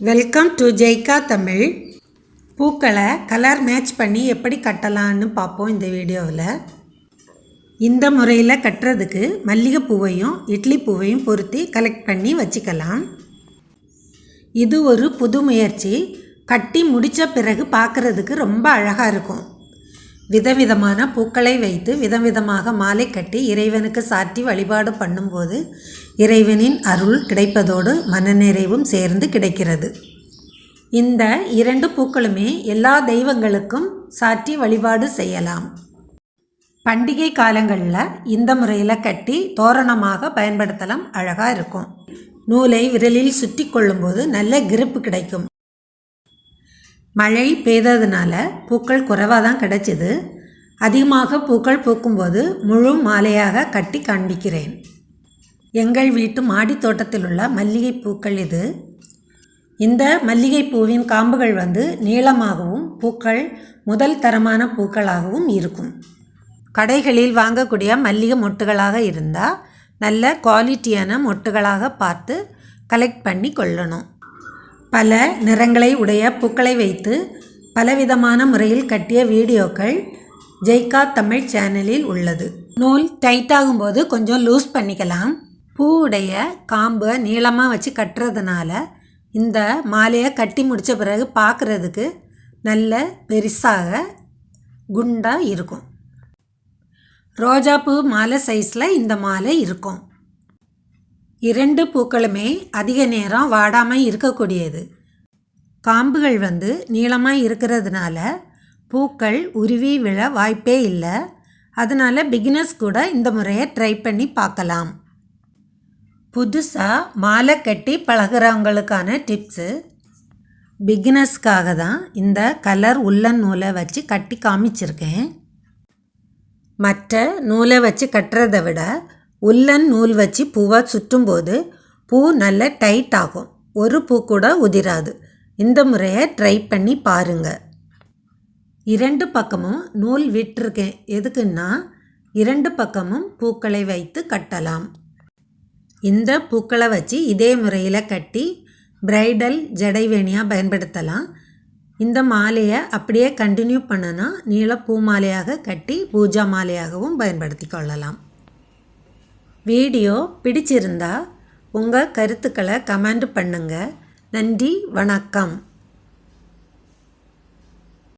Welcome to JICA Tamil பூக்களை colour match பண்ணி எப்படி கட்டலான்னு பார்ப்போம் இந்த வீடியோவில். இந்த முறையில் கட்டுறதுக்கு மல்லிகை பூவையும் இட்லி பூவையும் பொருத்தி கலெக்ட் பண்ணி வச்சுக்கலாம். இது ஒரு புது முயற்சி. கட்டி முடித்த பிறகு பார்க்குறதுக்கு ரொம்ப அழகாக இருக்கும். விதவிதமான பூக்களை வைத்து விதவிதமாக மாலை கட்டி இறைவனுக்கு சாற்றி வழிபாடு பண்ணும்போது இறைவனின் அருள் கிடைப்பதோடு மனநிறைவும் சேர்ந்து கிடைக்கிறது. இந்த இரண்டு பூக்களுமே எல்லா தெய்வங்களுக்கும் சாற்றி வழிபாடு செய்யலாம். பண்டிகை காலங்களில் இந்த முறையில் கட்டி தோரணமாக பயன்படுத்தலாம் அழகாக இருக்கும். நூலை விரலில் சுற்றி கொள்ளும்போது நல்ல கிரிப்பு கிடைக்கும். மழை பெய்ததுனால பூக்கள் குறைவாக தான் கிடைச்சிது. அதிகமாக பூக்கள் பூக்கும்போது முழு மாலையாக கட்டி காண்பிக்கிறேன். எங்கள் வீட்டு மாடி தோட்டத்தில் உள்ள மல்லிகை பூக்கள் இது. இந்த மல்லிகை பூவின் காம்புகள் வந்து நீளமாகவும் பூக்கள் முதல் தரமான பூக்களாகவும் இருக்கும். கடைகளில் வாங்கக்கூடிய மல்லிகை மொட்டுகளாக இருந்தால் நல்ல குவாலிட்டியான மொட்டுகளாக பார்த்து கலெக்ட் பண்ணி கொள்ளணும். பல நிறங்களை உடைய பூக்களை வைத்து பலவிதமான முறையில் கட்டிய வீடியோக்கள் ஜெய்கா தமிழ் சேனலில் உள்ளது. நூல் டைட் ஆகும்போது கொஞ்சம் லூஸ் பண்ணிக்கலாம். பூ உடைய காம்பை நீளமாக வச்சு கட்டுறதுனால இந்த மாலையை கட்டி முடித்த பிறகு பார்க்குறதுக்கு நல்ல பெருசாக குண்டாக இருக்கும். ரோஜாப்பூ மாலை சைஸில் இந்த மாலை இருக்கும். இரண்டு பூக்களுமே அதிக நேரம் வாடாமல் இருக்கக்கூடியது. காம்புகள் வந்து நீளமாக இருக்கிறதுனால பூக்கள் உருவி விழ வாய்ப்பே இல்லை. அதனால் பிகினர்ஸ் கூட இந்த முறையை ட்ரை பண்ணி பார்க்கலாம். புதுசாக மாலை கட்டி பழகிறவங்களுக்கான டிப்ஸு பிகினர்ஸ்க்காக தான் இந்த கலர் உள்ளன் நூலை வச்சு கட்டி காமிச்சிருக்கேன். மற்ற நூலை வச்சு கட்டுறதை விட உள்ளன் நூல் வச்சு பூவை சுற்றும்போது பூ நல்ல டைட் ஆகும். ஒரு பூ கூட உதிராது. இந்த முறையை ட்ரை பண்ணி பாருங்கள் இரண்டு பக்கமும் நூல் விட்டிருக்கேன். எதுக்குன்னா இரண்டு பக்கமும் பூக்களை வைத்து கட்டலாம். இந்த பூக்களை வச்சு இதே முறையில் கட்டி பிரைடல் ஜடைவேணியாக பயன்படுத்தலாம். இந்த மாலையை அப்படியே கண்டினியூ பண்ணனா நீள பூ மாலையாக கட்டி பூஜா மாலையாகவும் பயன்படுத்தி கொள்ளலாம். வீடியோ பிடிச்சிருந்தா உங்கள் கருத்துக்களை கமெண்ட் பண்ணுங்கள் நன்றி வணக்கம்.